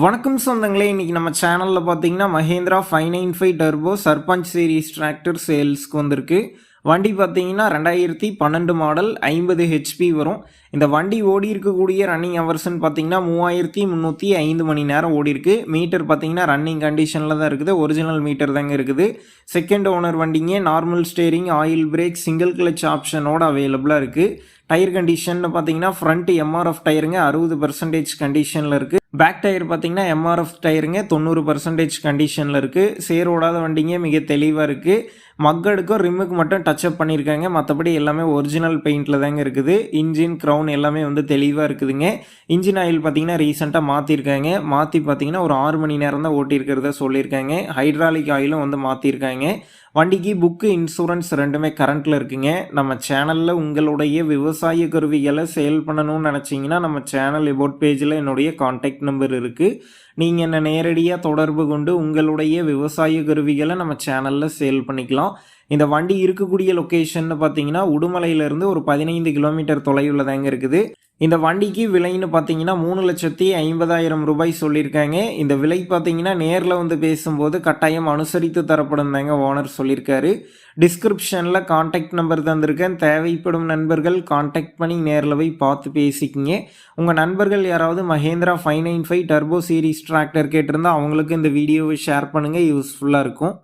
வணக்கம் சொந்தங்களே இன்றைக்கி நம்ம சேனலில் பார்த்தீங்கன்னா Mahindra five nine five turbo Sarpanch series tractor சேல்ஸ்க்கு வந்திருக்கு. வண்டி பார்த்தீங்கன்னா ரெண்டாயிரத்தி பன்னெண்டு மாடல் ஐம்பது ஹெச்பி வரும். இந்த வண்டி ஓடி இருக்கக்கூடிய ரன்னிங் ஹவர்ஸ்னு பார்த்தீங்கன்னா மூவாயிரத்தி முந்நூற்றி ஐந்து மணி நேரம் ஓடி இருக்கு. மீட்டர் பார்த்தீங்கன்னா ரன்னிங் கண்டிஷனில் தான் இருக்குது. ஒரிஜினல் மீட்டர் தாங்க இருக்குது. செகண்ட் ஓனர் வண்டிங்க normal steering oil brake single clutch ஆப்ஷனோட அவைலபிளாக இருக்குது டயர் கண்டிஷன் பார்த்தீங்கன்னா ஃப்ரண்ட் எம்ஆர்எஃப் டயருங்க அறுபது பர்சன்டேஜ் கண்டிஷனில் இருக்குது பேக் டயர் பார்த்தீங்கன்னா எம்ஆர்எஃப் டயருங்க தொண்ணூறு பர்சன்டேஜ் கண்டிஷனில் இருக்குது சேர் ஓடாத வண்டிங்க மிக தெளிவாக இருக்குது மக்களுக்கும் ரிம்முக்கு மட்டும் டச்சப் பண்ணியிருக்காங்க. மற்றபடி எல்லாமே ஒரிஜினல் பெயிண்டில் தாங்க இருக்குது. இன்ஜின் க்ரௌன் எல்லாமே வந்து தெளிவாக இருக்குதுங்க. இன்ஜின் ஆயில் பார்த்தீங்கன்னா ரீசெண்டாக மாற்றிருக்காங்க மாற்றி பார்த்தீங்கன்னா ஒரு ஆறு மணி நேரம் தான் ஓட்டியிருக்கிறத சொல்லியிருக்காங்க. ஹைட்ராலிக் ஆயிலும் வந்து மாற்றிருக்காங்க வண்டிக்கு புக்கு இன்சூரன்ஸ் ரெண்டுமே கரண்ட்டில் இருக்குங்க. நம்ம சேனலில் உங்களுடைய விவசாய கருவிகளை சேல் பண்ணணும்னு நினச்சிங்கன்னா நம்ம சேனல் எபோட் பேஜில் என்னுடைய காண்டாக்ட் நம்பர் இருக்குது நீங்கள் என்னை நேரடியாக தொடர்பு கொண்டு உங்களுடைய விவசாய கருவிகளை நம்ம சேனலில் சேல் பண்ணிக்கலாம். இந்த வண்டி இருக்கக்கூடிய லொக்கேஷன் பார்த்தீங்கன்னா உடுமலையிலேருந்து ஒரு பதினைந்து கிலோமீட்டர் தொலைவில் தாங்க இருக்குது. இந்த வண்டிக்கு விலைன்னு பார்த்தீங்கன்னா மூணு லட்சத்தி ஐம்பதாயிரம் ரூபாய் சொல்லியிருக்காங்க. இந்த விலை பார்த்தீங்கன்னா நேரில் வந்து பேசும்போது கட்டாயம் அனுசரித்து தரப்படும் தாங்க ஓனர் சொல்லியிருக்காரு. டிஸ்கிரிப்ஷனில் காண்டாக்ட் நம்பர் தந்திருக்கேன். தேவைப்படும் நண்பர்கள் காண்டாக்ட் பண்ணி நேரில் போய் பார்த்து பேசிக்கிங்க. உங்கள் நண்பர்கள் யாராவது Mahindra five nine five turbo series tractor கேட்டிருந்தால் அவங்களுக்கு இந்த வீடியோவை ஷேர் பண்ணுங்கள் யூஸ்ஃபுல்லாக இருக்கும்.